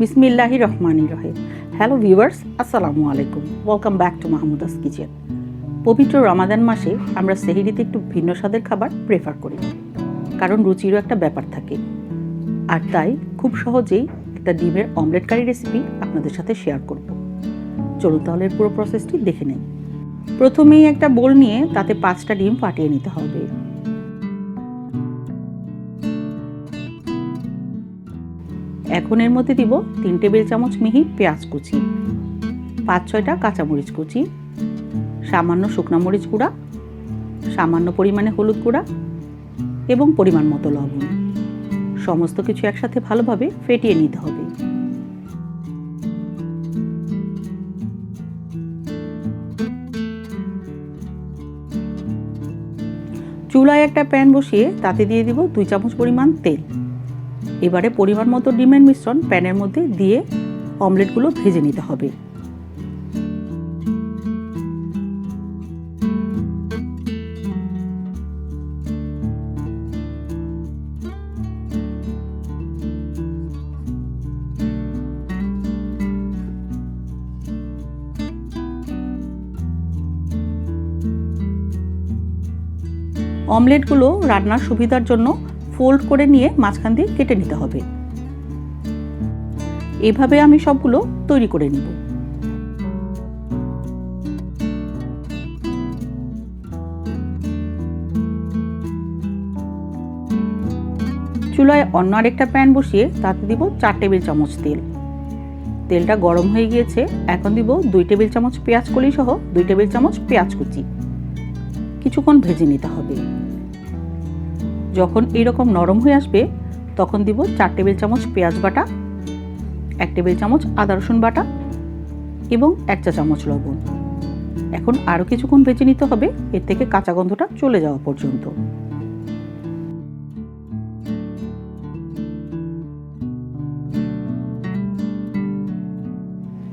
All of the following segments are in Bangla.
বিসমিল্লাহি রহমানি রহিম। হ্যালো ভিউয়ার্স আসসালামু আলাইকুম। Welcome back to Mahmuda's kitchen পবিত্র রমাদান মাসে আমরা সেহিরিতে একটু ভিন্ন স্বাদের খাবার প্রেফার করি। কারণ রুচিরও একটা ব্যাপার থাকে। আর তাই খুব সহজেই একটা ডিমের অমলেট কারি রেসিপি আপনাদের সাথে শেয়ার করব। চলুন তাহলে পুরো প্রসেসটি দেখে নেই। প্রথমেই একটা বোল নিয়ে তাতে পাঁচটা ডিম ফাটিয়ে নিতে হবে। এখন এর মধ্যে দিব তিন টেবিল চামচ মিহি পেঁয়াজ কুচি, পাঁচ ছয়টা কাঁচামরিচ কুচি, সামান্য শুকনো মরিচ গুঁড়া, সামান্য পরিমাণে হলুদ গুঁড়া এবং পরিমাণ মতো লবণ। সমস্ত কিছু একসাথে ভালোভাবে ফেটিয়ে নিতে হবে। চুলায় একটা প্যান বসিয়ে তাতে দিয়ে দিব দুই চামচ পরিমাণ তেল। এবারে পরিমাণ মতো ডিমের মিশ্রণ প্যানের মধ্যে দিয়ে অমলেটগুলো ভেজে নিতে হবে। অমলেটগুলো রান্নার সুবিধার জন্য ফোল্ড করে নিয়ে মাঝখান দিয়ে কেটে নিতে হবে। এভাবে আমি সবগুলো তৈরি করে নিব। চুলায় অন্য আরেকটা প্যান বসিয়ে তাতে দিব চার টেবিল চামচ তেল। তেলটা গরম হয়ে গিয়েছে, এখন দিব দুই টেবিল চামচ পেঁয়াজ কলি সহ দুই টেবিল চামচ পেঁয়াজ কুচি। কিছুক্ষণ ভেজে নিতে হবে। যখন এইরকম নরম হয়ে আসবে, তখন দিব চার টেবিল চামচ পেঁয়াজ বাটা, এক টেবিল চামচ আদা রসুন বাটা এবং এক চা চামচ লবণ। এখন আরও কিছুক্ষণ ভেজে নিতে হবে, এর থেকে কাঁচা গন্ধটা চলে যাওয়া পর্যন্ত।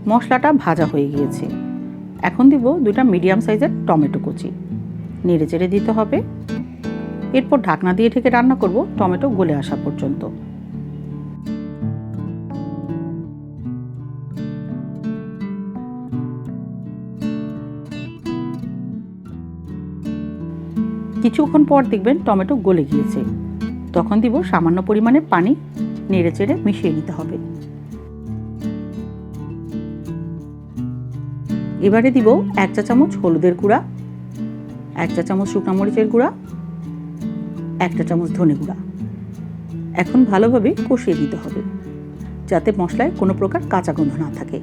মশলাটা ভাজা হয়ে গিয়েছে। এখন দিব দুটা মিডিয়াম সাইজের টমেটো কুচি। নেড়ে চেড়ে দিতে হবে। এরপর ঢাকনা দিয়ে ঢেকে রান্না করব টমেটো গলে আসা পর্যন্ত। কিছুক্ষণ পর দেখবেন টমেটো গলে গিয়েছে। তখন দিব সামান্য পরিমাণে পানি, নেড়ে চেড়ে মিশিয়ে নিতে হবে। এবারে দিব এক চা চামচ হলুদের গুঁড়া, এক চা চামচ শুকনো মরিচের গুঁড়া একটা চামচ ধনে গুঁড়া। এখন ভালোভাবে কষিয়ে দিতে হবে, যাতে মশলায় কোনো প্রকার কাঁচা গন্ধ না থাকে।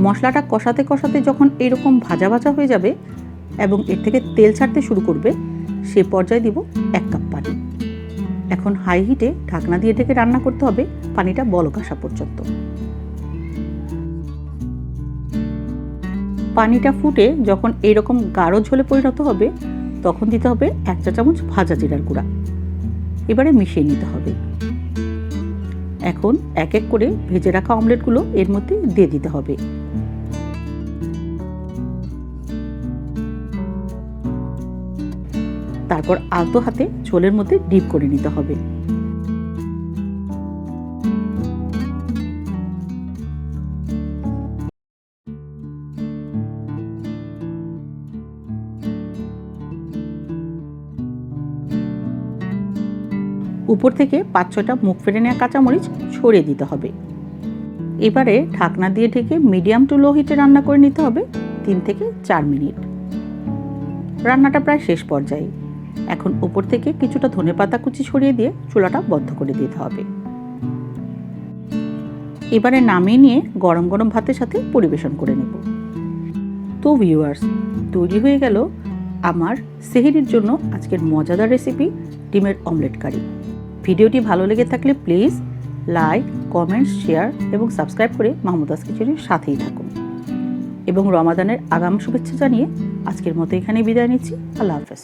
মশলাটা কষাতে কষাতে যখন এরকম ভাজা ভাজা হয়ে যাবে এবং এর থেকে তেল ছাড়তে শুরু করবে, সে পর্যায়ে দিব এক কাপ পানি। এখন হাই হিটে ঢাকনা দিয়ে ঢেকে রান্না করতে হবে পানিটা বলক পর্যন্ত। পানিটা ফুটে যখন এরকম গাঢ় ঝোলে পরিণত হবে, তখন দিতে হবে এক চা চামচ ভাজা জিরার গুঁড়া। এবারে মিশিয়ে নিতে হবে। এখন এক এক করে ভেজে রাখা অমলেটগুলো এর মধ্যে দিয়ে দিতে হবে। তারপর আলতো হাতে ঝোলের মধ্যে ডিপ করে নিতে হবে। উপর থেকে পাঁচ ছটা মুখ ফেটে নেওয়া কাঁচামরিচ ছড়িয়ে দিতে হবে। এবারে ঢাকনা দিয়ে ঢেকে মিডিয়াম টু লো হিটে রান্না করে নিতে হবে তিন থেকে চার মিনিট। রান্নাটা প্রায় শেষ পর্যায়ে। এখন উপর থেকে কিছুটা ধনে পাতা কুচি ছড়িয়ে দিয়ে চুলাটা বন্ধ করে দিতে হবে। এবারে নামিয়ে নিয়ে গরম গরম ভাতের সাথে পরিবেশন করে নেব। তো ভিউয়ার্স তৈরি হয়ে গেল আমার সেহেরির জন্য আজকের মজাদার রেসিপি ডিমের অমলেট কারি ভিডিওটি ভালো লেগে থাকলে প্লিজ লাইক, কমেন্ট, শেয়ার এবং সাবস্ক্রাইব করে মাহমুদাস কিচুরির সাথেই থাকুন। এবং রমাদানের আগাম শুভেচ্ছা জানিয়ে আজকের মতো এখানে বিদায় নিচ্ছি। আল্লাহ হাফেজ।